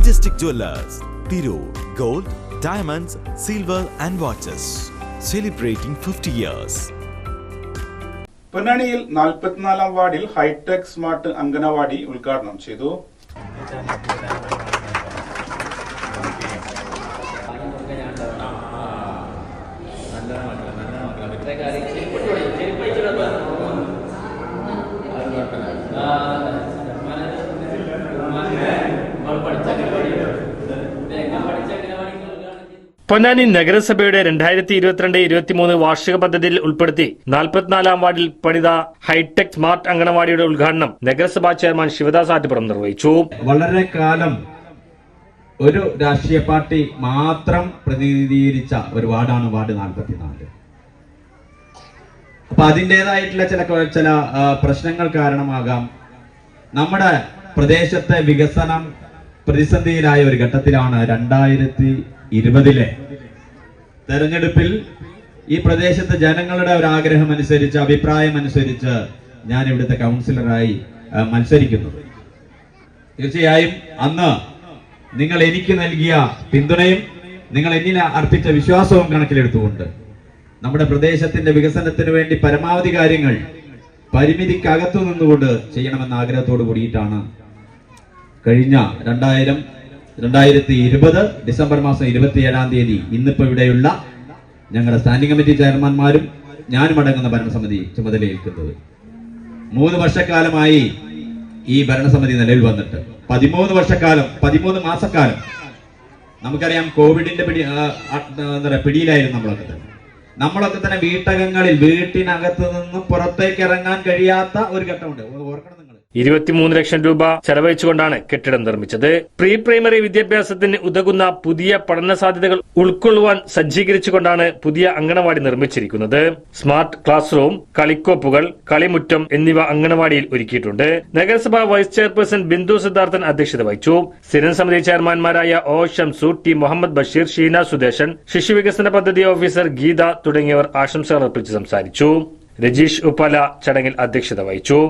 Majestic Jewelers, Thiru, Gold, Diamonds, Silver and Watches. Celebrating 50 years. പൊന്നാനിയിൽ നാൽപ്പത്തിനാലാം വാർഡിൽ hi tech smart anganwadi ഉദ്ഘാടനം ചെയ്തു പൊന്നാനി നഗരസഭയുടെ രണ്ടായിരത്തി ഇരുപത്തിരണ്ട് ഇരുപത്തിമൂന്ന് വാർഷിക പദ്ധതിയിൽ ഉൾപ്പെടുത്തി നാൽപ്പത്തിനാലാം വാർഡിൽ പണിത ഹൈടെക് സ്മാർട്ട് അംഗനവാടിയുടെ ഉദ്ഘാടനം നഗരസഭാ ചെയർമാൻ ശിവദാസ് ആറ്റുപുറം നിർവഹിച്ചു. വളരെ കാലം ഒരു രാഷ്ട്രീയ പാർട്ടി മാത്രം പ്രതിനിധീകരിച്ച ഒരു വാർഡാണ് വാർഡ് നാൽപ്പത്തിനാല്. അപ്പൊ അതിന്റെതായിട്ടുള്ള ചില ചില പ്രശ്നങ്ങൾ കാരണമാകാം. നമ്മുടെ പ്രദേശത്തെ വികസനം പ്രതിസന്ധിയിലായ ഒരു ഘട്ടത്തിലാണ് രണ്ടായിരത്തി ഇരുപതിലെ. തെരഞ്ഞെടുപ്പിൽ ഈ പ്രദേശത്തെ ജനങ്ങളുടെ ഒരു ആഗ്രഹം അനുസരിച്ച് അഭിപ്രായം അനുസരിച്ച് ഞാൻ ഇവിടുത്തെ കൗൺസിലറായി മത്സരിക്കുന്നു. തീർച്ചയായും അന്ന് നിങ്ങൾ എനിക്ക് നൽകിയ പിന്തുണയും നിങ്ങൾ എന്നിൽ അർപ്പിച്ച വിശ്വാസവും കണക്കിലെടുത്തുകൊണ്ട് നമ്മുടെ പ്രദേശത്തിന്റെ വികസനത്തിന് വേണ്ടി പരമാവധി കാര്യങ്ങൾ പരിമിതിക്കകത്തു നിന്നുകൊണ്ട് ചെയ്യണമെന്ന ആഗ്രഹത്തോട് കൂടിയിട്ടാണ് കഴിഞ്ഞ രണ്ടായിരം രണ്ടായിരത്തി ഇരുപത് ഡിസംബർ മാസം ഇരുപത്തിയേഴാം തീയതി ഇന്നിപ്പോ ഇവിടെയുള്ള ഞങ്ങളുടെ സ്റ്റാൻഡിംഗ് കമ്മിറ്റി ചെയർമാൻമാരും ഞാനും അടങ്ങുന്ന ഭരണസമിതി ചുമതലയേൽക്കുന്നത്. മൂന്ന് വർഷക്കാലമായി ഈ ഭരണസമിതി നിലവിൽ വന്നിട്ട്. പതിമൂന്ന് വർഷക്കാലം പതിമൂന്ന് മാസക്കാലം. നമുക്കറിയാം കോവിഡിന്റെ പിടി എന്താ പിടിയിലായിരുന്നു നമ്മളൊക്കെ തന്നെ. നമ്മളൊക്കെ തന്നെ വീട്ടകങ്ങളിൽ വീട്ടിനകത്ത് നിന്ന് പുറത്തേക്ക് ഇറങ്ങാൻ കഴിയാത്ത ഒരു ഘട്ടമുണ്ട്. ഓർക്കണം നിങ്ങൾ ഇരുപത്തിമൂന്ന് ലക്ഷം രൂപ ചെലവഴിച്ചുകൊണ്ടാണ് കെട്ടിടം നിർമ്മിച്ചത്. പ്രീ പ്രൈമറി വിദ്യാഭ്യാസത്തിന് ഉതകുന്ന പുതിയ പഠന സാധ്യതകൾ ഉൾക്കൊള്ളുവാൻ സജ്ജീകരിച്ചുകൊണ്ടാണ് പുതിയ അങ്കണവാടി നിർമ്മിച്ചിരിക്കുന്നത്. സ്മാർട്ട് ക്ലാസ് റൂം കളിക്കോപ്പുകൾ കളിമുറ്റം എന്നിവ അങ്കണവാടിയിൽ ഒരുക്കിയിട്ടുണ്ട്. നഗരസഭാ വൈസ് ചെയർപേഴ്സൺ ബിന്ദു സിദ്ധാർത്ഥൻ അധ്യക്ഷത വഹിച്ചു. സ്ഥിരം സമിതി ചെയർമാൻമാരായ ഒ ഷംസു ടി മുഹമ്മദ് ബഷീർ ഷീന സുദേശൻ ശിശുവികസന പദ്ധതി ഓഫീസർ ഗീത തുടങ്ങിയവർ ആശംസകൾ അർപ്പിച്ച് സംസാരിച്ചു. രജീഷ് ഉപ്പല ചടങ്ങിൽ അധ്യക്ഷത വഹിച്ചു.